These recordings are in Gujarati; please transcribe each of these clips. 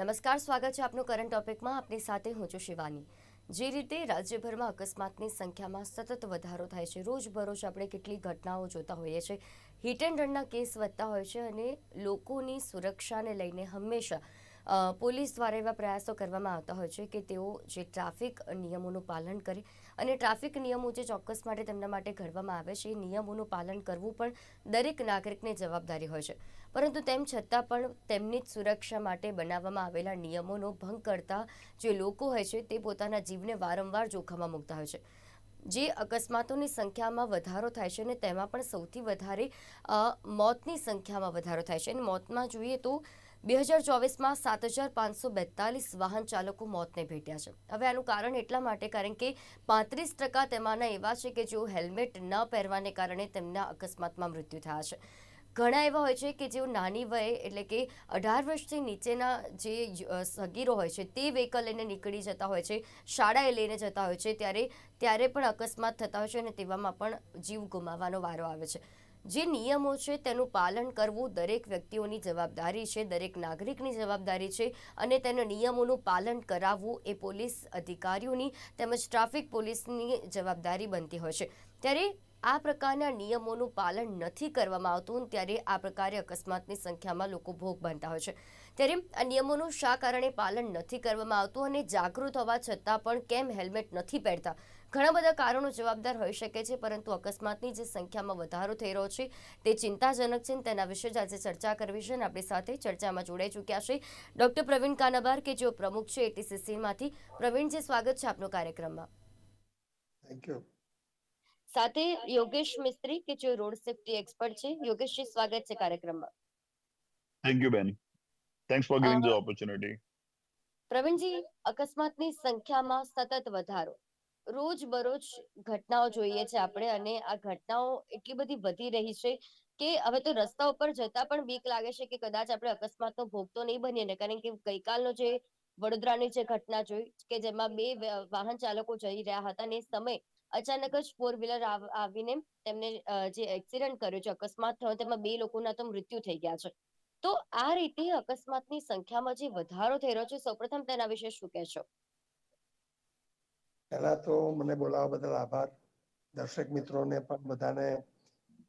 નમસ્કાર, સ્વાગત છે આપનું કરંટ ટોપિકમાં આપની સાથે હું છું શિવાની. જે રીતે રાજ્યભરમાં અકસ્માતની સંખ્યામાં સતત વધારો થાય છે, રોજબરોજ આપણે કેટલી ઘટનાઓ જોતા હોઈએ છીએ હિટ એન્ડ રનના કેસ વધતા હોય છે અને લોકોની સુરક્ષાને લઈને હંમેશા પોલીસ દ્વારા એવા પ્રયાસો કરવામાં આવતા હોય છે કે તેઓ જે ટ્રાફિક નિયમોનું પાલન કરે અને ટ્રાફિક નિયમો જે ચોક્કસ માટે તેમના માટે ઘડવામાં આવે છે, એ નિયમોનું પાલન કરવું પણ દરેક નાગરિકની જવાબદારી હોય છે. પરંતુ તેમ છતાં પણ તેમની જ સુરક્ષા માટે બનાવવામાં આવેલા નિયમોનો ભંગ કરતા જે લોકો હોય છે તે પોતાના જીવને વારંવાર જોખમમાં મૂકતા હોય છે. જે અકસ્માતોની સંખ્યામાં વધારો થાય છે અને તેમાં પણ સૌથી વધારે મોતની સંખ્યામાં વધારો થાય છે. અને મોતમાં જોઈએ તો બે હજાર ચોવીસમાં સાત હજાર પાંચસો બેતાલીસ વાહન ચાલકો મોતને ભેટ્યા છે. હવે આનું કારણ એટલા માટે કારણ કે પાંત્રીસ ટકા તેમાંના એવા છે કે જેઓ હેલ્મેટ ન પહેરવાને કારણે તેમના અકસ્માતમાં મૃત્યુ થયા છે. ઘણા એવા હોય છે કે જેઓ નાની વયે, એટલે કે અઢાર વર્ષથી નીચેના જે સગીરો હોય છે, તે વ્હીકલ લઈને નીકળી જતા હોય છે, શાળાએ લઈને જતા હોય છે, ત્યારે ત્યારે પણ અકસ્માત થતા હોય છે અને તેવામાં પણ જીવ ગુમાવવાનો વારો આવે છે. જે નિયમો છે તેનું પાલન કરવું દરેક વ્યક્તિઓની જવાબદારી છે, દરેક નાગરિકની જવાબદારી છે અને તેના નિયમોનું પાલન કરાવવું એ પોલીસ અધિકારીઓની તેમજ ટ્રાફિક પોલીસની જવાબદારી બનતી હોય છે. ત્યારે આ પ્રકારના નિયમોનું પાલન નથી કરવામાં આવતું ત્યારે આ પ્રકારે અકસ્માતની સંખ્યામાં લોકો ભોગ બનતા હોય છે. ત્યારે આ નિયમોનું શા કારણે પાલન નથી કરવામાં આવતું અને જાગૃત હોવા છતાં પણ કેમ હેલ્મેટ નથી પહેરતા? ઘણા બધા કારણો જવાબદાર હોઈ શકે છે, પરંતુ અકસ્માતની જે સંખ્યામાં વધારો થઈ રહ્યો છે, તે ચિંતાજનક છે તેના વિશે જ આજે ચર્ચા કરવી છે અને આપણી સાથે ચર્ચામાં જોડાઈ ચૂક્યા છે ડોક્ટર પ્રવીણ કાનાબાર, કે જેઓ પ્રમુખ છે એટીસીસીમાંથી પ્રવીણજી સ્વાગત છે આપનો કાર્યક્રમમાં. થેન્ક યુ સાથે યોગેશ મિસ્ત્રી કે જે રોડ સેફટી એક્સપર્ટ છે. યોગેશજી સ્વાગત છે કાર્યક્રમમાં. થેન્ક યુ બેન thanks for giving the opportunity Pravinji અકસ્માતની સંખ્યામાં સતત વધારો. રોજ બરોજ ઘટનાઓ જોઈએ છે આપણે અને આ ઘટનાઓ એટલી બધી વધી રહી છે કે હવે તો રસ્તા ઉપર જતા પણ બીક લાગે છે કે કદાચ આપણે અકસ્માતનો ભોગ તો નહીં બનીએ ને કારણ કે ગઈકાલનો જે વડોદરાની જે ઘટના જોઈ કે જેમાં બે વાહન ચાલકો જઈ રહ્યા હતા અને સમય અચાનક જ ફોર વ્હીલર આવીને તેમને જે એક્સિડન્ટ કર્યો છે, અકસ્માત થયો, તેમાં બે લોકોના તો મૃત્યુ થઈ ગયા છે. તો આ રીતે અકસ્માતની સંખ્યામાં જે વધારો થઈ રહ્યો છે, સૌપ્રથમ તેના વિશે શું કહેશો? પહેલા તો મને બોલાવવા બદલ આભાર. દર્શક મિત્રોને પણ બધાને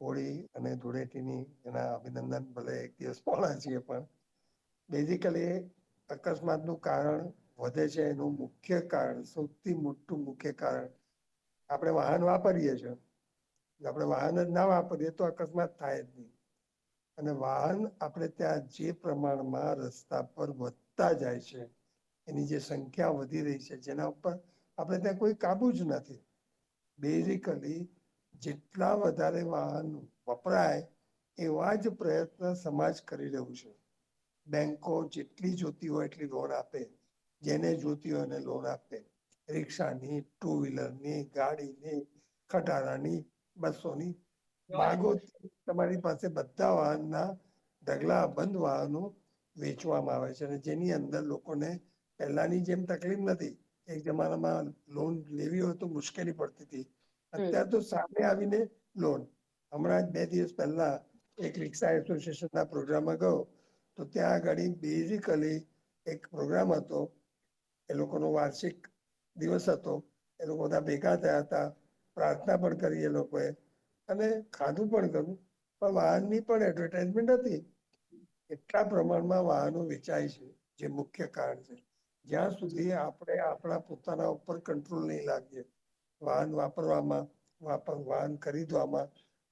હોળી અને ધૂળેટીની એના અભિનંદન, ભલે એક દિવસ પહોળા છીએ પણ. બેઝિકલી અકસ્માતનું કારણ વધે છે, એનું મુખ્ય કારણ, સૌથી મોટું મુખ્ય કારણ આપણે વાહન વાપરીએ છીએ. આપણે વાહન જ ના વાપરીએ તો અકસ્માત થાય જ નહીં. અને વાહન આપણે ત્યાં જે પ્રમાણમાં રસ્તા પર વધતા જાય છે, એની જે સંખ્યા વધી રહી છે, જેના ઉપર આપણે ત્યાં કોઈ કાબુ જ નથી. બેઝિકલી જેટલા વધારે વાહન વપરાય એવા જ પ્રયત્ન સમાજ કરી રહ્યું છે. બેંકો જેટલી જોતી હોય એટલી લોન આપે. જેને જોતી હોય એને લોન આપે. રિક્ષાની ટુ વ્હીલરની ગાડીની ખટારાની બસોની માગો તમારી પાસે બધા વાહનના ઢગલા બંધ વાહનો વેચવામાં આવે છે અને જેની અંદર લોકોને પહેલાની જેમ તકલીફ નથી. એક જમાનામાં લોન લેવી હોય તો મુશ્કેલી પડતી હતી. અત્યારે તો સામે આવીને લોન હમણાં જ બે દિવસ પહેલા એક રિક્ષા એસોસિએશનના પ્રોગ્રામમાં ગયો. તો ત્યાં આગળ બેઝિકલી એક પ્રોગ્રામ હતો. એ લોકોનો વાર્ષિક દિવસ હતો એ લોકો બધા ભેગા થયા હતા, પ્રાર્થના પણ કરી એ લોકોએ અને ખાધું પણ કર્યું પણ વાહનની પણ એડવર્ટાઇઝમેન્ટ હતી. એટલા પ્રમાણમાં વાહનો વેચાય છે, જે મુખ્ય કારણ છે. જ્યાં સુધી આપણે આપણા પોતાના ઉપર કંટ્રોલ નહીં લાવીએ વાહન વાપરવામાં, વાપર, વાહન ખરીદવામાં,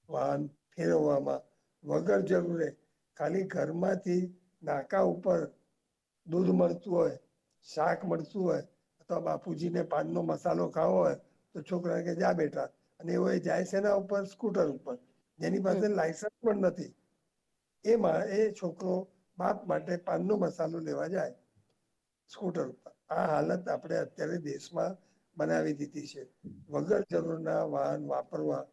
વાહન ફેરવવામાં વગર જરૂરે ખાલી ઘરમાંથી નાકા ઉપર દૂધ મળતું હોય, શાક મળતું હોય અથવા બાપુજીને પાનનો મસાલો ખાવો હોય તો છોકરા કે જા બેટા. અને એવો એ જાય છે એના ઉપર સ્કૂટર ઉપર. જેની પાસે લાયસન્સ પણ નથી. એમાં એ છોકરો બાપ માટે પાનનો મસાલો લેવા જાય સ્કૂટર ઉપર. આ હાલત આપણે અત્યારે દેશમાં બનાવી દીધી છે. વગર જરૂરના વાહન વાપરવા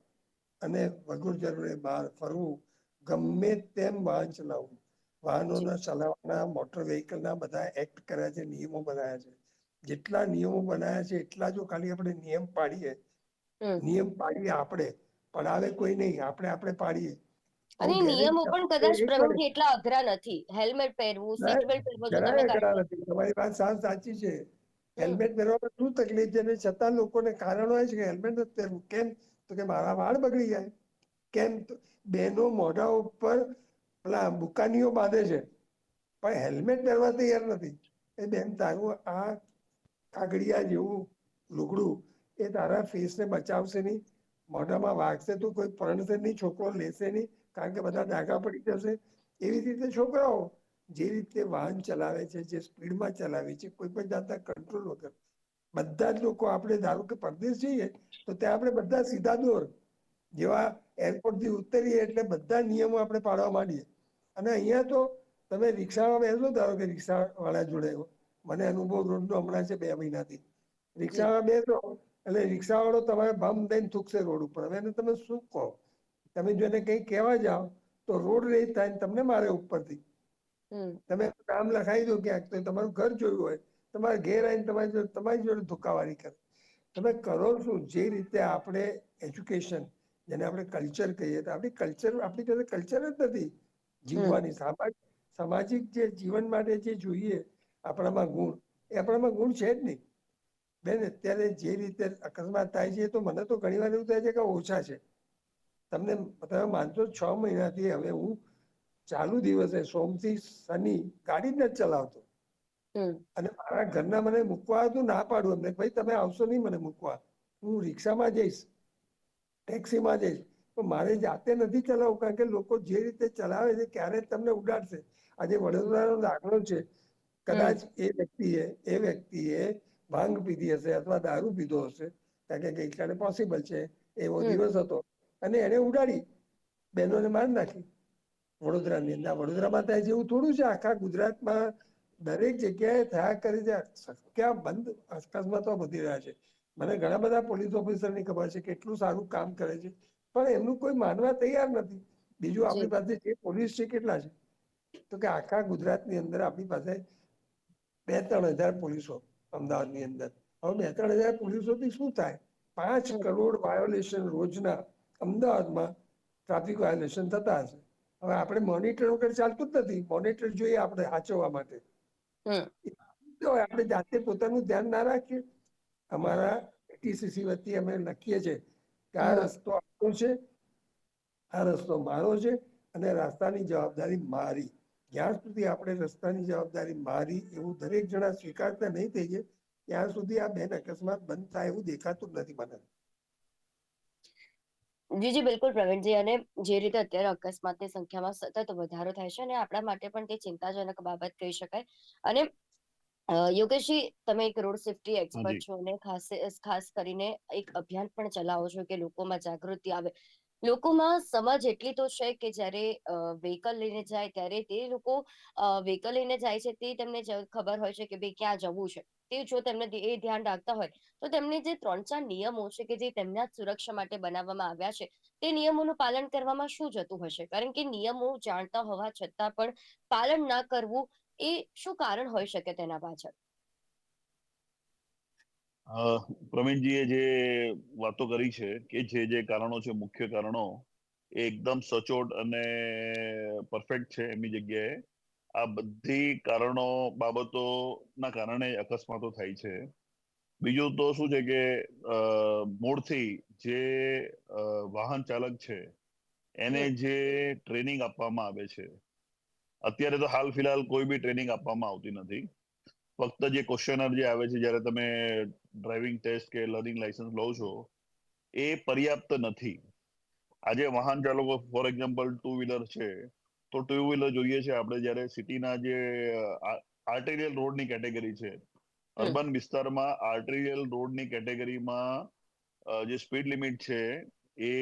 અને વગર જરૂરે બહાર ફરવું ગમે તેમ વાહન ચલાવવું. વાહનોના ચલાવવાના મોટર વ્હીકલના બધા એક્ટ કર્યા છે નિયમો બનાવ્યા છે. જેટલા નિયમો બનાવ્યા છે એટલા જો ખાલી આપણે નિયમ પાડીએ નિયમ પાડીએ આપણે પડાવે કોઈ નહીં આપણે આપણે પાડીએ. અને નિયમો પણ કદાચ પ્રવીણજી એટલા અઘરા નથી. હેલ્મેટ પહેરવું સીટ બેલ્ટ પહેરવું તમારી વાત સાવ સાચી છે. હેલ્મેટ પહેરવામાં શું તકલીફ છે? ને છતાં લોકોને કારણ હોય છે કે હેલ્મેટ નથી પહેરવું. કેમ? તો કે મારા વાળ બગડી જાય. કેમ? બેનો મોઢા ઉપર પેલા બુકાનીઓ બાંધે છે. પણ હેલ્મેટ પહેરવા તૈયાર નથી. એ બેન તારું આ કાગડિયા જેવું લુગડું એ તારા ફેસને બચાવશે નહીં. મોઢામાં વાગશે તો કોઈ પરણશે નહીં, છોકરો લેશે નહીં, કારણ કે બધા ડાઘા પડી જશે. એવી રીતે છોકરાઓ, જે રીતે વાહન ચલાવે છે, જે સ્પીડમાં ચલાવે છે, કોઈ પણ જાતના કંટ્રોલ વગર. બધા જ લોકો આપણે ધારો કે પરદેશ જઈએ, તો ત્યાં આપણે બધા સીધા દોર. જેવા એરપોર્ટથી ઉતરીએ એટલે બધા નિયમો આપણે પાડવા માંડીએ. અને અહીંયા તો તમે રિક્ષામાં બેસો ધારો કે રિક્ષાવાળા જોડે મને અનુભવ રોડનો હમણાં છે બે મહિનાથી. રિક્ષામાં બેસો. એટલે રિક્ષાવાળો તમારે બમ દઈને થૂકશે રોડ ઉપર. હવે એને તમે શું કહો? તમે જો એને કંઈ કહેવા જાઓ તો રોડ રેસ થાય તમને મારે ઉપરથી. તમે નામ લખાઈ દો ક્યાંક તો તમારું ઘર જોયું હોય તમારે ઘેર આવીને તમારી જોડે તમારી જોડે ધોકાવારી કરે. તમે કરો શું? જે રીતે આપણે એજ્યુકેશન જેને આપણે કલ્ચર કહીએ તો આપણી કલ્ચર આપણી પાસે કલ્ચર જ નથી. જીવવાની સામાજિક સામાજિક જે જીવન માટે જે જોઈએ આપણામાં ગુણ. એ આપણામાં ગુણ છે જ નહીં. બેન અત્યારે જે રીતે અકસ્માત થાય છે તો મને તો ઘણી વાર એવું થાય છે કે ઓછા છે. તમને તમે માનશો છ મહિનાથી હવે હું ચાલુ દિવસે સોમથી શનિ ગાડી જ નથી ચલાવતો. અને મારા ઘરના મને મૂકવા હતું ના પાડું એમને ભાઈ તમે આવશો નહીં મને મૂકવા. હું રિક્ષામાં જઈશ ટેક્સીમાં જઈશ. પણ મારે જાતે નથી ચલાવવું કારણ કે લોકો જે રીતે ચલાવે છે ક્યારે તમને ઉડાડશે. આજે વડોદરાનો દાખલો છે. કદાચ એ વ્યક્તિએ એ વ્યક્તિએ ભાંગ પીધી હશે અથવા દારૂ પીધો હશે કારણ કે ગઈકાલે પોસિબલ છે એવો દિવસ હતો. અને એને ઉડાડી બહેનોને માર નાખી. વડોદરાની અંદર વડોદરામાં થાય છે એવું થોડું છે આખા ગુજરાતમાં દરેક જગ્યાએ થયા કરે છે. ક્યાં બંધ અકસ્માતો વધી રહ્યા છે. મને ઘણા બધા પોલીસ ઓફિસરની ખબર છે કેટલું સારું કામ કરે છે. પણ એમનું કોઈ માનવા તૈયાર નથી. બીજું આપણી પાસે જે પોલીસ છે કેટલા છે? તો કે આખા ગુજરાતની અંદર આપણી પાસે બે ત્રણ હજાર પોલીસો અમદાવાદની અંદર. હવે બે ત્રણ હજાર પોલીસોથી શું થાય? પાંચ કરોડ વાયોલેશન રોજના અમદાવાદમાં ટ્રાફિક વાયોલેશન થતા હશે. હવે આપણે મોનિટર વગર ચાલતું જ નથી. મોનિટર જોઈએ આપણે સાચવવા માટે. આપણે જાતે પોતાનું ધ્યાન ના રાખીએ. અમારા એટીસીસી વતી અમે લખીએ છીએ કે આ રસ્તો આપણો છે આ રસ્તો મારો છે અને રસ્તાની જવાબદારી મારી. જ્યાં સુધી આપણે રસ્તાની જવાબદારી મારી એવું દરેક જણા સ્વીકારતા નહીં થઈએ ત્યાં સુધી આ બેન અકસ્માત બંધ થાય એવું દેખાતું નથી મને. જી જી બિલકુલ પ્રવીણજી. અને જે રીતે અત્યારે અકસ્માતની સંખ્યામાં સતત વધારો થાય છે અને આપણા માટે પણ તે ચિંતાજનક બાબત કહી શકાય. અને યોગેશજી તમે એક રોડ સેફટી એક્સપર્ટ છો અને ખાસ ખાસ કરીને એક અભિયાન પણ ચલાવો છો કે લોકોમાં જાગૃતિ આવે. લોકોમાં સમજ એટલી તો છે કે જ્યારે વ્હીકલ લઈને જાય ત્યારે તે લોકો વ્હીકલ લઈને જાય છે તે તેમને ખબર હોય છે કે ભાઈ ક્યાં જવું છે. તે જો તેમને એ ધ્યાન રાખતા હોય, તો તેમને જે ત્રણ ચાર નિયમો છે કે જે તેમના સુરક્ષા માટે બનાવવામાં આવ્યા છે, તે નિયમોનું પાલન કરવામાં શું જતું હશે? કારણ કે નિયમો જાણતા હોવા છતાં પણ પાલન ના કરવું એ શું કારણ હોઈ શકે તેના પાછળ? પ્રવીણજીએ જે વાતો કરી છે કે જે જે કારણો છે મુખ્ય કારણો એ એકદમ સચોટ અને પરફેક્ટ છે એમની જગ્યાએ. આ બધી કારણો બાબતોના કારણે અકસ્માતો થાય છે. બીજું તો શું છે કે મૂળથી જે વાહન ચાલક છે એને જે ટ્રેનિંગ આપવામાં આવે છે. અત્યારે તો હાલ ફિલહાલ કોઈ બી ટ્રેનિંગ આપવામાં આવતી નથી. ફક્ત જે ક્વેશ્ચનર જે આવે છે જ્યારે તમે ડ્રાઇવિંગ ટેસ્ટ કે લર્નિંગ લાયસન્સ લો છો એ પર્યાપ્ત નથી. આજે વાહન ચાલકો ફોર એક્ઝામ્પલ ટુ વ્હીલર છે તો ટુ વ્હીલર જોઈએ છે આપણે જ્યારે સિટીના જે આર્ટેરિયલ રોડની કેટેગરી છે અર્બન વિસ્તારમાં આર્ટેરિયલ રોડની કેટેગરીમાં જે સ્પીડ લિમિટ છે એ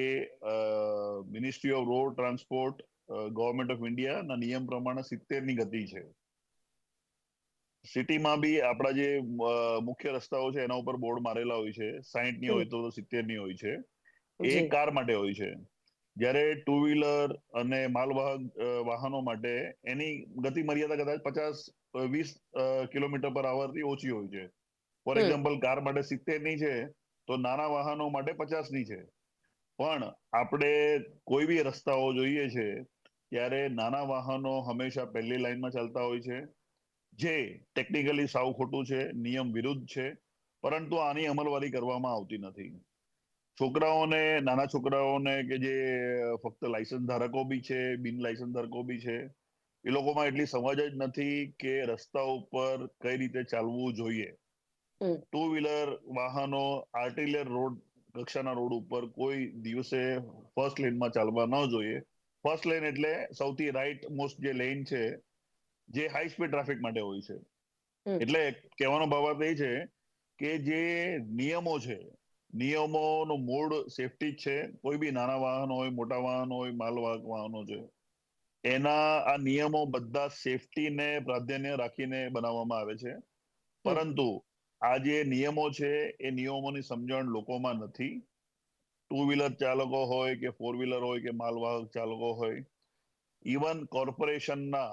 ministry of road transport government of ઇન્ડિયાના નિયમ પ્રમાણે સિત્તેરની ગતિ છે. સિટીમાં બી આપણા જે મુખ્ય રસ્તાઓ છે એના ઉપર બોર્ડ મારેલા હોય છે. સાહીઠની હોય તો સિત્તેરની હોય છે. એ કાર માટે હોય છે. જ્યારે ટુ વ્હીલર અને માલવાહક વાહનો માટે એની ગતિ મર્યાદા કદાચ પચાસ વીસ કિલોમીટર પર આવરથી ઓછી હોય છે. ફોર એક્ઝામ્પલ કાર માટે સિત્તેરની છે તો નાના વાહનો માટે પચાસની છે. પણ આપણે કોઈ બી રસ્તાઓ જોઈએ છે ત્યારે નાના વાહનો હંમેશા પહેલી લાઈનમાં ચાલતા હોય છે. જે ટેકનિકલી સાવ ખોટું છે નિયમ વિરુદ્ધ છે પરંતુ આની અમલવારી કરવામાં આવતી નથી. છોકરાઓને નાના છોકરાઓને કે જે ફક્ત લાયસન્સ ધારકો બી છે બિન લાયસન્સ ધારકો બી છે એ લોકોમાં એટલી સમજ જ નથી કે રસ્તા ઉપર કઈ રીતે ચાલવું જોઈએ. ટુ વ્હીલર વાહનો આર્ટિલર રોડ કક્ષાના રોડ ઉપર કોઈ દિવસે ફર્સ્ટ લેનમાં ચાલવા ન જોઈએ. ફર્સ્ટ લેન એટલે સૌથી રાઈટ મોસ્ટ જે લેન છે જે હાઈ સ્પીડ ટ્રાફિક માટે હોય છે. એટલે કહેવાનો ભાવાર્થ એ છે કે જે નિયમો છે નિયમોનું મૂળ સેફટી જ છે. કોઈ બી નાના વાહન હોય મોટા વાહન હોય માલવાહક વાહનો છે એના આ નિયમો બધા સેફટીને પ્રાધાન્ય રાખીને બનાવવામાં આવે છે. પરંતુ આ જે નિયમો છે એ નિયમોની સમજણ લોકોમાં નથી. ટુ વ્હીલર ચાલકો હોય કે ફોર વ્હીલર હોય કે માલવાહક ચાલકો હોય ઇવન કોર્પોરેશનના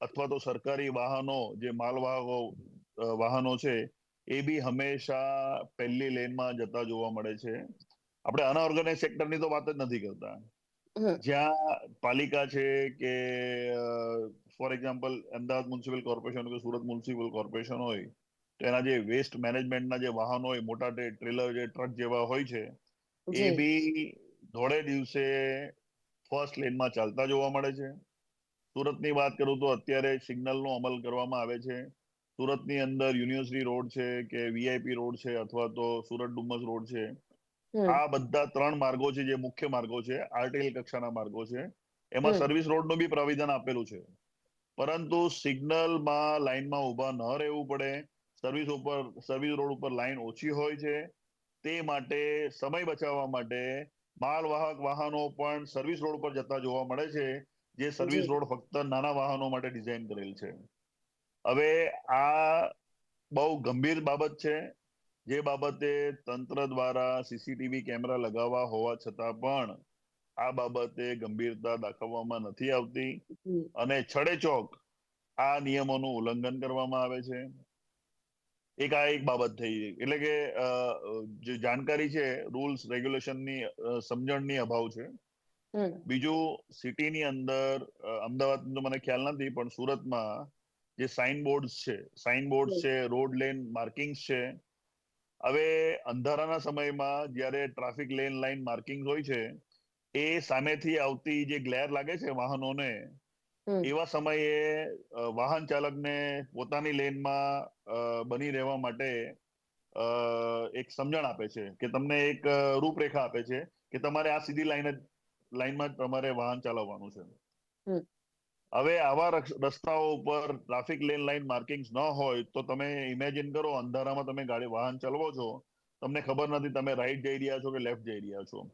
અથવા તો સરકારી વાહનો જે માલવાહકો વાહનો છે એ બી હંમેશા પહેલી લેનમાં જતા જોવા મળે છે. આપણે અનઓર્ગેનાઇઝ સેક્ટરની તો વાત જ નથી કરતા. જ્યાં પાલિકા છે કે for example Ahmedabad municipal corporation કે સુરત મ્યુનિસિપલ કોર્પોરેશન હોય તો એના જે વેસ્ટ મેનેજમેન્ટના જે વાહનો હોય મોટા ટ્રેલર જે ટ્રક જેવા હોય છે એ બી ધોળે દિવસે ફર્સ્ટ લેનમાં ચાલતા જોવા મળે છે. સુરતની વાત કરું તો અત્યારે સિગ્નલનો અમલ કરવામાં આવે છે. સુરતની અંદર યુનિવર્સિટી રોડ છે કે વીઆઈપી રોડ છે અથવા તો સુરત ડુમસ રોડ છે. આ બધા ત્રણ માર્ગો છે જે મુખ્ય માર્ગો છે આરટીએલ કક્ષાના માર્ગો છે. એમાં. સર્વિસ રોડનું બી પ્રાવિધાન આપેલું છે. પરંતુ સિગ્નલમાં લાઈનમાં ઊભા ન રહેવું પડે. સર્વિસ ઉપર સર્વિસ રોડ ઉપર લાઈન ઓછી હોય છે. તે માટે સમય બચાવવા માટે માલવાહક વાહનો પણ સર્વિસ રોડ પર જતા જોવા મળે છે. જે સર્વિસ રોડ ફક્ત નાના વાહનો માટે ડિઝાઇન કરેલ છે. હવે આ બહુ ગંભીર બાબત છે. જે બાબતે તંત્ર દ્વારા સીસીટીવી કેમેરા લગાવવા હોવા છતાં પણ આ બાબતે ગંભીરતા દાખવવામાં નથી આવતી. અને અને છડેચોક આ નિયમોનું ઉલ્લંઘન કરવામાં આવે છે. એક આ એક બાબત થઈ એટલે કે જે જાણકારી છે રૂલ્સ રેગ્યુલેશનની સમજણની અભાવ છે. બીજું સિટીની અંદર અમદાવાદ તો મને ખ્યાલ નથી પણ સુરતમાં જે સાઇન બોર્ડ છે સાઇન બોર્ડ છે રોડ લેન માર્કિંગ છે હવે અંધારાના સમયમાં જ્યારે ટ્રાફિક લેન લાઇન માર્કિંગ હોય છે એ સામેથી આવતી જે ગ્લેર લાગે છે વાહનોને. એવા સમયે વાહન ચાલકને પોતાની લેનમાં બની રહેવા માટે એક સમજણ આપે છે કે તમને એક રૂપરેખા આપે છે કે તમારે આ સીધી લાઈન જ લાઈનમાં જ તમારે વાહન ચલાવવાનું છે. હવે આવા રસ- રસ્તાઓ ઉપર ટ્રાફિક લેન લાઈન માર્કિંગ્સ ન હોય તો તમે ઇમેજિન કરો અંધારામાં તમે ગાડી વાહન ચલાવો છો તમને ખબર નથી તમે રાઈટ જઈ રહ્યા છો કે લેફ્ટ જઈ રહ્યા છો.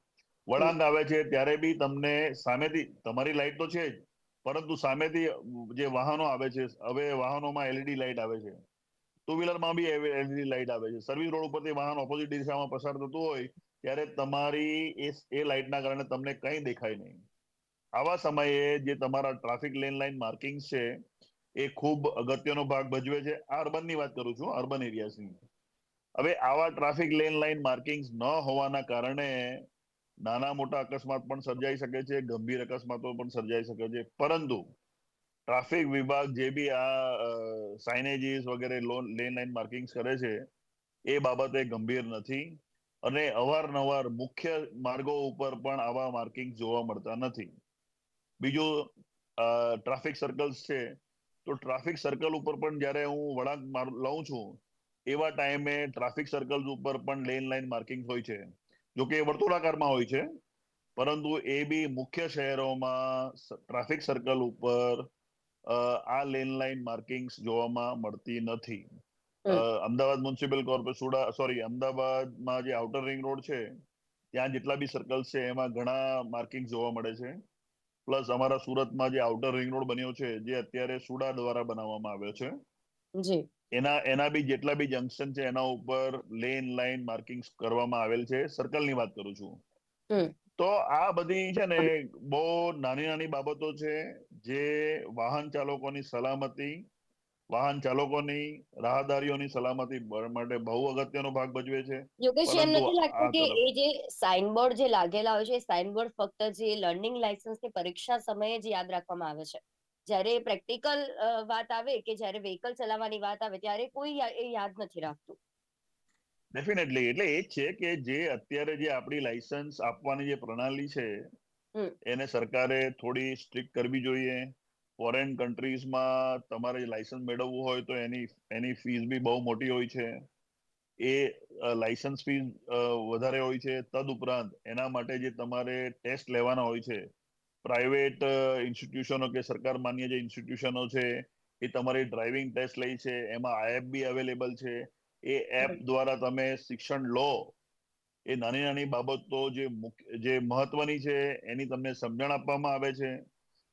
વળાંક આવે છે ત્યારે બી તમને સામેથી તમારી લાઈટ તો છે જ પરંતુ સામેથી જે વાહનો આવે છે હવે વાહનોમાં એલઈડી લાઈટ આવે છે. ટુ વ્હીલરમાં બી એલઈડી લાઈટ આવે છે. સર્વિસ રોડ ઉપરથી વાહન ઓપોઝિટ દિશામાં પસાર થતું હોય ત્યારે તમારી એ લાઈટના કારણે તમને કંઈ દેખાય નહીં. આવા સમયે જે તમારા ટ્રાફિક લેન લાઈન માર્કિંગ છે, એ ખૂબ અગત્યનો ભાગ ભજવે છે. અર્બનની વાત કરું છું, અર્બન એરિયાસની હવે આવા ટ્રાફિક લેન લાઈન માર્કિંગ્સ ન હોવાના કારણે નાના મોટા અકસ્માત પણ સર્જાઈ શકે છે, ગંભીર અકસ્માતો પણ સર્જાઈ શકે છે. પરંતુ ટ્રાફિક વિભાગ જે બી આ સાઇનેજીસ વગેરે લેન લાઈન માર્કિંગ્સ કરે છે, એ બાબતે ગંભીર નથી. અને અવારનવાર મુખ્ય માર્ગો ઉપર પણ આવા માર્કિંગ જોવા મળતા નથી. બીજું ટ્રાફિક સર્કલ્સ છે. તો ટ્રાફિક સર્કલ ઉપર પણ જ્યારે હું વળાંક લઉં છું, એવા ટાઈમે ટ્રાફિક સર્કલ્સ ઉપર પણ લેન લાઈન માર્કિંગ હોય છે. જો કે વર્તુળાકારમાં હોય છે. પરંતુ એ બી મુખ્ય શહેરોમાં ટ્રાફિક સર્કલ ઉપર આ લેન લાઈન માર્કિંગ્સ જોવામાં મળતી નથી. અમદાવાદ મ્યુનિસિપલ કોર્પોરેશન સોરી અમદાવાદમાં જે આઉટર રિંગ રોડ છે ત્યાં જેટલા બી સર્કલ્સ છે એમાં ઘણા માર્કિંગ જોવા મળે છે. પ્લસ અમારા સુરતમાં જે આઉટર રિંગ રોડ બન્યો છે જે અત્યારે સુડા દ્વારા બનાવવામાં આવ્યો છે. એના એના બી જેટલા બી જંકશન છે એના ઉપર લેન લાઈન માર્કિંગ કરવામાં આવેલ છે. સર્કલની વાત કરું છું. તો આ બધી છે ને બહુ નાની નાની બાબતો છે જે વાહન ચાલકોની સલામતી વાહન ચાલકોની રાહદારીઓની સલામતી માટે બહુ અગત્યનો ભાગ ભજવે છે. યોગેશ એમ નથી લાગતું કે એ જે સાઇનબોર્ડ જે લાગેલા હોય છે સાઇનબોર્ડ ફક્ત જે લર્નિંગ લાયસન્સની પરીક્ષા સમયે જ યાદ રાખવામાં આવે છે. જ્યારે પ્રેક્ટિકલ વાત આવે કે જ્યારે વ્હીકલ ચલાવવાની વાત આવે ત્યારે કોઈ એ યાદ નથી રાખતું. ડેફિનેટલી એટલે એ જ છે કે જે અત્યારે જે આપણી લાયસન્સ આપવાની જે પ્રણાલી છે એને સરકારે થોડી સ્ટ્રિક્ટ કરવી જોઈએ. ફોરેન કન્ટ્રીઝમાં તમારે લાયસન્સ મેળવવું હોય તો એની એની ફીસ બી બહુ મોટી હોય છે. એ લાયસન્સ ફીસ વધારે હોય છે. તદ ઉપરાંત એના માટે જે તમારે ટેસ્ટ લેવાના હોય છે પ્રાઇવેટ ઇન્સ્ટિટ્યુશનો કે સરકાર માન્ય જે ઇન્સ્ટિટ્યુશનો છે એ તમારી ડ્રાઇવિંગ ટેસ્ટ લે છે એમાં આઈએફ બી અવેલેબલ છે. એ એપ દ્વારા તમે શિક્ષણ લો એ નાની નાની બાબતો જે મુખ્ય- જે મહત્વની છે એની તમને સમજણ આપવામાં આવે છે.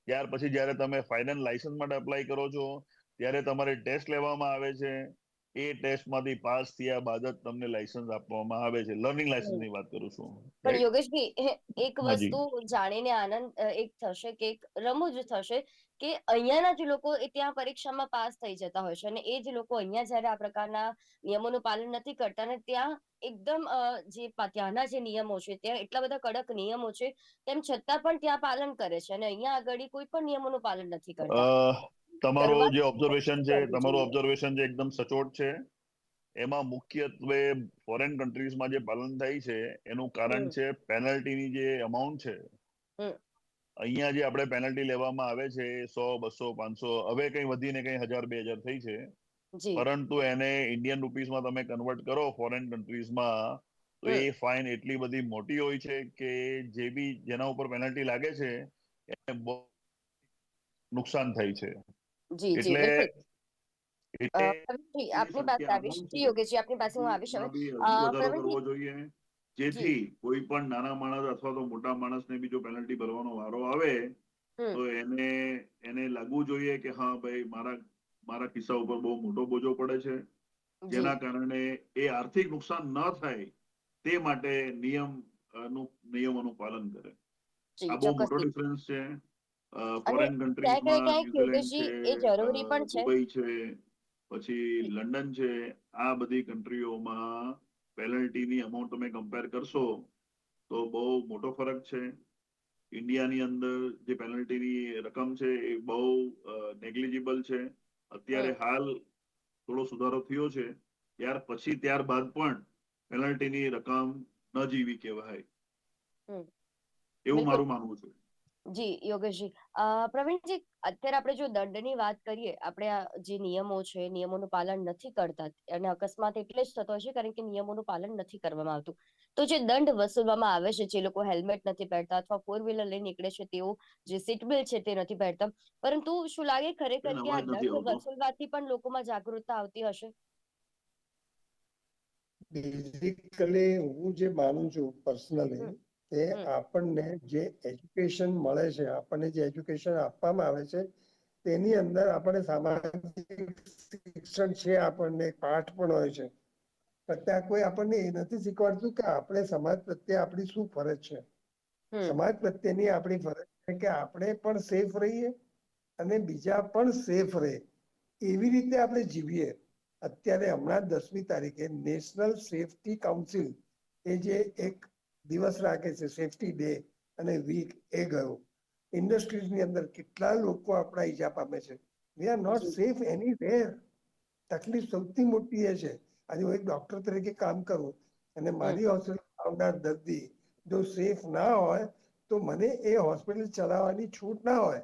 ત્યાર પછી જ્યારે તમે ફાઇનલ લાયસન્સ માટે એપ્લાય કરો છો ત્યારે તમારે ટેસ્ટ લેવામાં આવે છે. એ ટેસ્ટમાંથી પાસ થયા બાદ જ તમને લાયસન્સ આપવામાં આવે છે. લર્નિંગ લાયસન્સની વાત કરું છું. પણ? યોગેશભાઈ એક વસ્તુ જાણીને આનંદ એક થશે કે એક રમૂજ થશે કે અહીંયાના જ લોકો એ ત્યાં પરીક્ષામાં પાસ થઈ જતા હોય છે અને એ જ લોકો અહીંયા જયારે આ પ્રકારના નિયમોનું પાલન નથી કરતા અને ત્યાં એકદમ જે ત્યાંના જે નિયમો છે ત્યાં એટલા બધા કડક નિયમો છે તેમ છતાં પણ ત્યાં પાલન કરે છે અને અહીંયા આગળ કોઈ પણ નિયમોનું પાલન નથી કરતા તમારો જે ઓબ્ઝર્વેશન છે તમારું ઓબ્ઝર્વેશન જે એકદમ સચોટ છે એમાં મુખ્યત્વે ફોરેન કન્ટ્રીઝમાં જે પાલન થાય છે એનું કારણ. છે પેનલ્ટીની જે અમાઉન્ટ છે. અહીંયા જે આપણે પેનલ્ટી લેવામાં આવે છે સો બસો પાંચસો હવે કઈ વધીને કઈ હજાર બે હજાર થઈ છે. પરંતુ એને ઇન્ડિયન રૂપીસમાં તમે કન્વર્ટ કરો ફોરેન કન્ટ્રીઝમાં તો એ ફાઇન એટલી બધી મોટી હોય છે કે જે બી જેના ઉપર પેનલ્ટી લાગે છે એને બહુ નુકસાન થાય છે. એટલે આપની પાસે આવીશ જી યોગેશજી આપની પાસે હું આવીશ હવે. જોઈએ. જેથી કોઈ પણ નાના માણસ અથવા તો મોટા માણસને બી જો પેનલ્ટી ભરવાનો વારો આવે તો એને એને લાગવું જોઈએ કે હા ભાઈ મારા મારા ખિસ્સા ઉપર બહુ મોટો બોજો પડે છે. જેના કારણે એ આર્થિક નુકસાન ન થાય તે માટે નિયમનું નિયમોનું પાલન કરે. આ બહુ મોટો ડિફરન્સ છે. ફોરેન કન્ટ્રીઝમાં એ જરૂરી પણ છે. દુબઈ છે પછી લંડન છે આ બધી કન્ટ્રીઓમાં પેનલ્ટીની અમાઉન્ટ તમે કમ્પેર કરશો તો બહુ મોટો ફરક છે. ઇન્ડિયાની અંદર જે પેનલ્ટીની રકમ છે એ બહુ નેગ્લિજિબલ છે. અત્યારે હાલ થોડો સુધારો થયો છે. ત્યાર પછી ત્યારબાદ પણ પેનલ્ટીની રકમ નજીવી કહેવાય. હમ. એવું મારું માનવું છે. જી યોગેશજી અ, પ્રવીણજી અત્યારે આપણે જો દંડની વાત કરીએ આપણે આ જે નિયમો છે નિયમોનું પાલન નથી કરતા અને અકસ્માત એટલે જ થતો હશે કારણ કે નિયમોનું પાલન નથી કરવામાં આવતું તો જે દંડ વસૂલવામાં આવે છે જે લોકો હેલ્મેટ નથી પહેરતા અથવા ફોર વ્હીલર લઈ નીકળે છે તેઓ જે સીટ બેલ્ટ છે તે નથી પહેરતા પરંતુ શું લાગે ખરેખર કે આ અવાજ નથી દંડ આવતો. વસૂલવાથી પણ લોકોમાં જાગૃતતા આવતી હશે બેઝિકલી હું જે માનું છું પર્સનલી હમ. તે આપણને જે એજ્યુકેશન મળે છે આપણને જે એજ્યુકેશન આપવામાં આવે છે તેની અંદર આપણે સામાજિક શિક્ષણ છે આપણને એક પાઠ પણ હોય છે. ત્યાં કોઈ આપણને એ નથી શીખવાડતું કે આપણે સમાજ પ્રત્યે આપણી શું ફરજ છે. સમાજ પ્રત્યેની આપણી ફરજ છે કે આપણે પણ સેફ રહીએ અને બીજા પણ સેફ રહે. એવી રીતે આપણે જીવીએ. અત્યારે હમણાં દસમી તારીખે નેશનલ સેફટી કાઉન્સિલ એ જે એક દિવસ રાખે છે સેફટી ડે અને વીક એ ગયો. ઇન્ડસ્ટ્રીઝની અંદર કેટલા લોકો આપણા ઈજા પામે છે. We are not safe anywhere તકલીફ સૌથી મોટી એ છે. આજે હું એક ડોક્ટર તરીકે કામ કરું અને મારી હોસ્પિટલ આવનાર દર્દી જો સેફ ના હોય તો મને એ હોસ્પિટલ ચલાવવાની છૂટ ના હોય.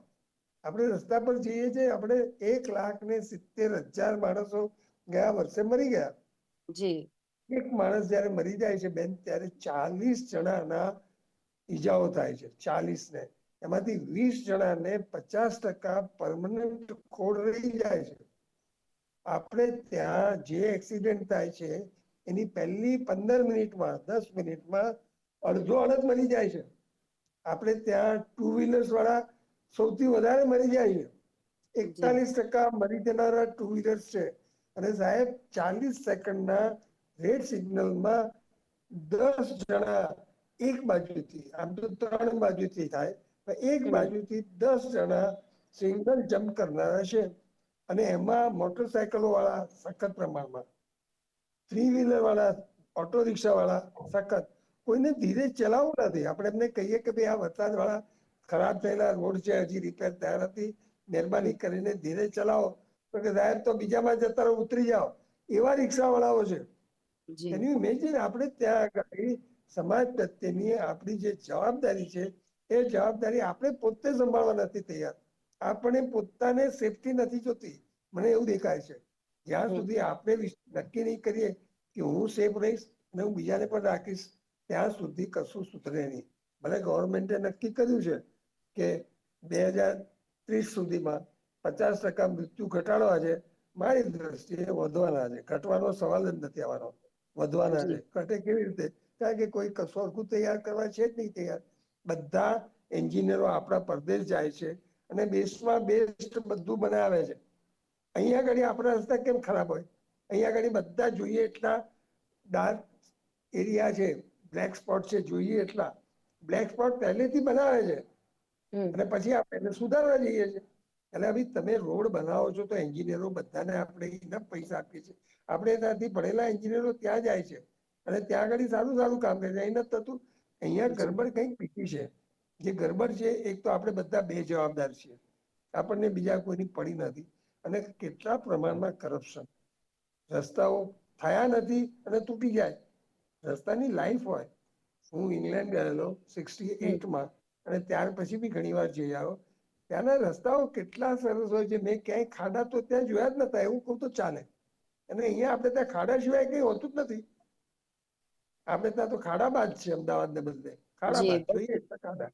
આપણે રસ્તા પર જઈએ છીએ આપણે એક લાખ ને સિત્તેર હજાર માણસો ગયા વર્ષે મરી ગયા. જી. એક માણસ જયારે મરી જાય છે બેન ત્યારે ચાલીસ જણાના ઈજાઓ થાય છે ચાલીસ ને એમાંથી વીસ જણાને પચાસ ટકા પરમનન્ટ ખોડ રહી જાય છે. આપણે ત્યાં જે એક્સિડન્ટ થાય છે એની પહેલી પંદર મિનિટમાં દસ મિનિટમાં અડધો અડધ મરી જાય છે. આપણે ત્યાં ટુ વ્હીલર્સ વાળા સૌથી વધારે મરી જાય છે. એકતાલીસ ટકા મરી જનારા ટુ વ્હીલર્સ છે. અને સાહેબ ચાલીસ સેકન્ડના રેડ સિગ્નલમાં દસ જણા એક બાજુથી આમ તો ત્રણ બાજુથી થાય પણ એક બાજુથી દસ જણા સિંગલ જમ્પ કરનારા છે. અને એમાં મોટરસાયકલો વાળા સખત પ્રમાણમાં. થ્રી વ્હીલર વાળા ઓટો રિક્ષા વાળા સખત. કોઈને ધીરે ચલાવવું નથી. આપણે એમને કહીએ કે ભાઈ આ વરસાદ વાળા ખરાબ થયેલા રોડ છે હજી રિપેર થયા નથી. મહેરબાની કરીને ધીરે ચલાવો. તો કે સાહેબ તો બીજામાં જતા ઉતરી જાઓ. એવા રિક્ષા વાળાઓ છે. એની ઇમેજિન આપણે ત્યાં આગળ સમાજ પ્રત્યેની આપણી જે જવાબદારી છે એ જવાબદારી આપણે પોતે સંભાળવા નથી તૈયાર. આપણે પોતાને સેફટી નથી જોતી. મને એવું દેખાય છે. જ્યાં સુધી આપણે નક્કી નહીં કરીએ કે હું સેફ રહીશ અને હું બીજાને પણ રાખીશ ત્યાં સુધી કશું સુધરે નહીં. ભલે ગવર્મેન્ટે નક્કી કર્યું છે કે બે હજાર ત્રીસ સુધીમાં પચાસ ટકા મૃત્યુ ઘટાડવા છે મારી દ્રષ્ટિએ વધવાના છે. ઘટવાનો સવાલ જ નથી આવવાનો. વધવાના છે. ઘટે કેવી રીતે? કારણ કે કોઈ કસોરખું તૈયાર કરવા છે જ નહીં તૈયાર. બધા એન્જિનિયરો આપણા પરદેશ જાય છે અને બેસ્ટમાં બેસ્ટ બધું બનાવે છે. અહીંયા આગળ આપણા રસ્તા કેમ ખરાબ હોય? અહીંયા આગળ બધા જોઈએ એટલા ડાર્ક એરિયા છે બ્લેક સ્પોટ છે જોઈએ એટલા. બ્લેક સ્પોટ પહેલેથી બનાવે છે. અને પછી આપણે એને સુધારવા જઈએ છીએ. એટલે હવે તમે રોડ બનાવો છો તો એન્જિનિયરો બધાને આપણે એના પૈસા આપીએ છીએ. આપણે ત્યાંથી ભણેલા એન્જિનિયરો ત્યાં જાય છે. અને ત્યાં આગળ સારું સારું કામ કરે છે. અહીં નથી થતું અહીંયા ગરબડ કંઈક પીકી છે. જે ગરબડ છે એક તો આપણે બધા બે જવાબદાર છીએ. આપણને બીજા કોઈની પડી નથી. અને કેટલા પ્રમાણમાં કરપ્શન રસ્તાઓ થયા નથી અને તૂટી જાય. રસ્તાની લાઈફ હોય. હું ઇંગ્લેન્ડ ગયેલો સિક્સટી એટમાં અને ત્યાર પછી બી ઘણી વાર જઈ આવ્યો. ત્યાંના રસ્તાઓ કેટલા સરસ હોય છે. મેં ક્યાંય ખાડા તો ત્યાં જોયા જ નતા એવું કહું તો ચાલે. અને અહીંયા આપણે ત્યાં ખાડા સિવાય કઈ હોતું જ નથી. આપણે ત્યાં તો ખાડાબાજ છે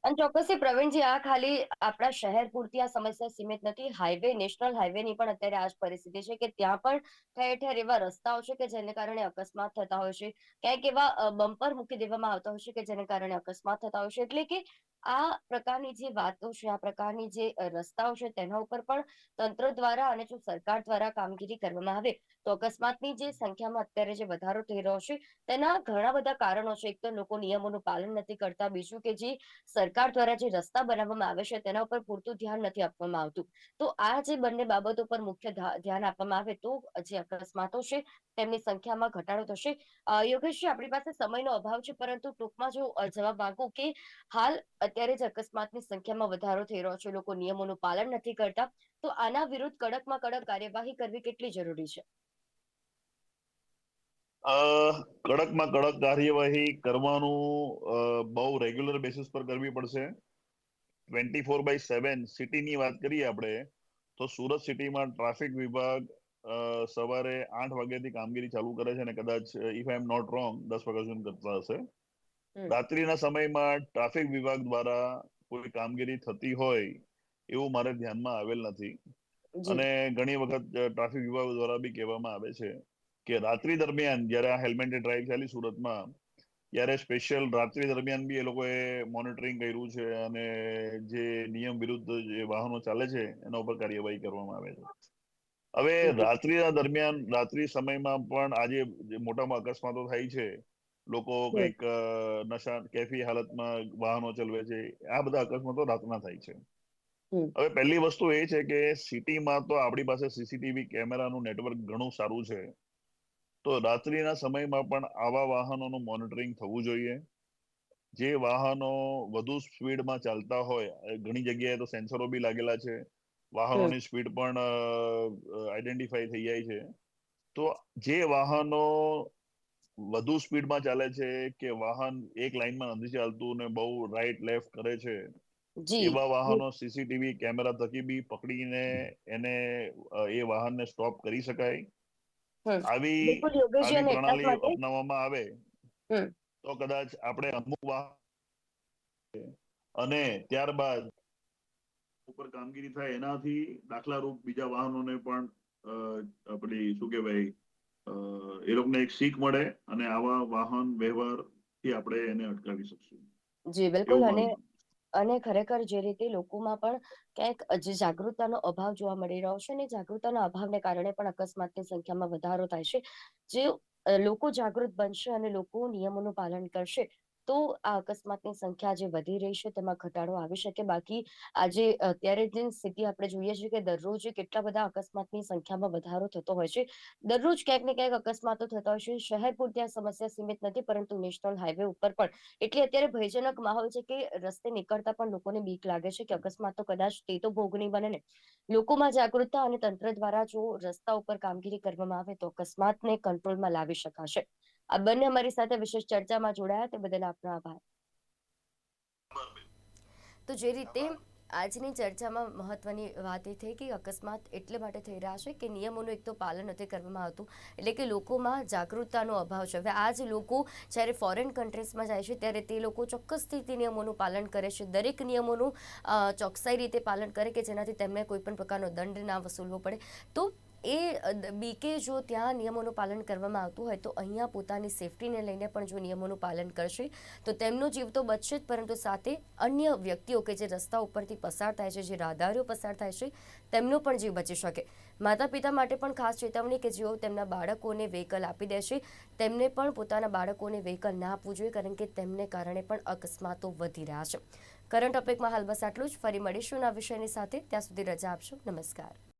અને ચોક્કસથી પ્રવીણજી આ ખાલી આપણા શહેર પૂરતી આ સમસ્યા સીમિત નથી. હાઈવે નેશનલ હાઈવે ની પણ અત્યારે આ પરિસ્થિતિ છે કે ત્યાં પણ ઠેર ઠેર એવા રસ્તાઓ છે કે જેને કારણે અકસ્માત થતા હોય છે. ક્યાંક એવા બમ્પર મૂકી દેવામાં આવતા હોય છે કે જેને કારણે અકસ્માત થતા હોય છે. એટલે કે આ પ્રકારની જે વાતો છે, આ પ્રકારની જે રસ્તાઓ છે, તેના ઉપર પણ તંત્ર દ્વારા અને જો સરકાર દ્વારા કામગીરી કરવામાં આવે, તો અકસ્માતની જે સંખ્યામાં અત્યારે જે વધારો થઈ રહ્યો છે, તેના ઘણા બધા કારણો છે. એક તો લોકો નિયમોનું પાલન નથી કરતા, બીજું કે જે સરકાર દ્વારા જે રસ્તા બનાવવામાં આવે છે, તેના ઉપર પૂરતું ધ્યાન નથી આપવામાં આવતું. તો આ જે બંને બાબતો પર મુખ્ય ધ્યાન આપવામાં આવે, તો જે અકસ્માતો છે, તેમની સંખ્યામાં ઘટાડો થશે. યોગેશજી, આપણી પાસે સમયનો અભાવ છે, પરંતુ ટૂંકમાં જો જવાબ માંગુ કે હાલ અત્યારે જ અકસ્માતની સંખ્યામાં વધારો થઈ રહ્યો છે, લોકો નિયમોનું પાલન નથી કરતા. તો આના વિરુદ્ધ કડકમાં કડક કાર્યવાહી કરવી કેટલી જરૂરી છે? કડકમાં કડક કાર્યવાહી કરવાનું બહુ રેગ્યુલર બેસિસ પર કરવી પડશે. ટ્વેન્ટી ફોર બાય સેવન સિટીની વાત કરીએ આપણે, તો સુરત સિટીમાં ટ્રાફિક વિભાગ સવારે આઠ વાગ્યાથી કામગીરી ચાલુ કરે છે અને કદાચ if I am not wrong દસ વાગ્યા સુધી કરતા હશે. રાત્રિના સમયમાં ટ્રાફિક વિભાગ દ્વારા કોઈ કામગીરી થતી હોય એવું મારે ધ્યાનમાં આવેલ નથી. અને ઘણી વખત ટ્રાફિક વિભાગ દ્વારા બી કહેવામાં આવે છે કે રાત્રિ દરમિયાન જ્યારે આ હેલ્મેટેડ ડ્રાઈવ ચાલી સુરતમાં ત્યારે સ્પેશિયલ રાત્રિ દરમિયાન બી એ લોકોએ મોનિટરિંગ કર્યું છે અને જે નિયમ વિરુદ્ધ જે વાહનો ચાલે છે એના ઉપર કાર્યવાહી કરવામાં આવે છે. હવે રાત્રિના દરમિયાન રાત્રિ સમયમાં પણ આજે મોટામાં અકસ્માતો થાય છે લોકો કંઈક નશા કેફી હાલતમાં વાહનો ચલાવે છે આ બધા અકસ્માતો રાતના થાય છે. હવે પહેલી વસ્તુ એ છે કે સિટીમાં તો આપણી પાસે સીસીટીવી કેમેરાનું નેટવર્ક ઘણું સારું છે. તો રાત્રિના સમયમાં પણ આવા વાહનોનું મોનિટરિંગ થવું જોઈએ. જે વાહનો વધુ સ્પીડમાં ચાલતા હોય ઘણી જગ્યાએ તો સેન્સરો બી લાગેલા છે. વાહનોની સ્પીડ પણ આઈડેન્ટિફાઈ થઈ જાય છે. તો જે વાહનો વધુ સ્પીડમાં ચાલે છે કે વાહન એક લાઈનમાં નથી ચાલતું ને બહુ રાઈટ લેફ્ટ કરે છે? એવા વાહનો સીસીટીવી કેમેરા થકી બી પકડીને એને એ વાહનને સ્ટોપ કરી શકાય. આવી આવી પ્રણાલી અપનાવવામાં આવે તો કદાચ આપણે અમુક વાહન અને ત્યારબાદ ઉપર કામગીરી થાય એનાથી દાખલા રૂપ બીજા વાહનોને પણ આપણી શું કહેવાય એ લોકોને એક શીખ મળે અને આવા વાહન વ્યવહારથી આપણે એને અટકાવી શકશું. જી બિલકુલ. અને અને ખરેખર જે રીતે લોકોમાં પણ ક્યાંક જે જાગૃતતાનો અભાવ જોવા મળી રહ્યો છે અને જાગૃતતાના અભાવને કારણે પણ અકસ્માતની સંખ્યામાં વધારો થાય છે. જે લોકો જાગૃત બનશે અને લોકો નિયમોનું પાલન કરશે. તો આ અકસ્માતની સંખ્યા જે વધી રહી છે, તેમાં ઘટાડો આવી શકે. બાકી આજે અત્યારે જે સ્થિતિ આપણે જોઈએ છીએ કે દરરોજ કેટલા બધા અકસ્માતની સંખ્યામાં વધારો થતો હોય છે. દરરોજ ક્યાંક ને ક્યાંક અકસ્માતો થતા હોય છે. શહેર પૂરતી આ સમસ્યા સીમિત નથી, પરંતુ નેશનલ હાઈવે ઉપર પણ. એટલે અત્યારે ભયજનક માહોલ છે કે રસ્તે નીકળતા પણ લોકોને બીક લાગે છે કે અકસ્માતો કદાચ તે તો ભોગ નહીં બને ને. લોકોમાં જાગૃતતા અને તંત્ર દ્વારા જો રસ્તા ઉપર કામગીરી કરવામાં આવે તો અકસ્માતને કંટ્રોલમાં લાવી શકાશે. આ બંને અમારી સાથે વિશેષ ચર્ચામાં જોડાયા તે બદલ આપનો આભાર. તો જે રીતે આજની ચર્ચામાં મહત્વની વાત એ થઈ કે અકસ્માત એટલે માટે થઈ રહ્યા છે કે નિયમોનું એક તો પાલન નથી કરવામાં આવતું, એટલે કે લોકોમાં જાગૃતતાનો અભાવ છે. હવે આજ લોકો જ્યારે ફોરેન કન્ટ્રીઝમાં જાય છે ત્યારે તે લોકો ચોક્કસથી તે નિયમોનું પાલન કરે છે. દરેક નિયમોનું ચોકસાઈ રીતે પાલન કરે કે જેનાથી તેમને કોઈ પણ પ્રકારનો દંડ ના વસૂલવો પડે. તો એ બીકે જો ત્યાં નિયમોનું પાલન કરવામાં આવતું હોય તો અહીંયા પોતાની સેફટીને લઈને પણ જો નિયમોનું પાલન કરશે, તો તેમનો જીવ તો બચશે જ, પરંતુ સાથે અન્ય વ્યક્તિઓ કે જે રસ્તા ઉપરથી પસાર થાય છે, જે રાહદારીઓ પસાર થાય છે, તેમનો પણ જીવ બચી શકે. માતા પિતા માટે પણ ખાસ ચેતવણી કે જેઓ તેમના બાળકોને વ્હીકલ આપી દેશે તેમને પણ પોતાના બાળકોને વ્હીકલ ના આપવું જોઈએ, કારણ કે તેમને કારણે પણ અકસ્માતો વધી રહ્યા છે. કરંટ ટોપિકમાં હાલ બસ આટલું જ. ફરી મળીશું આ વિષયની સાથે. ત્યાં સુધી રજા આપશો. નમસ્કાર.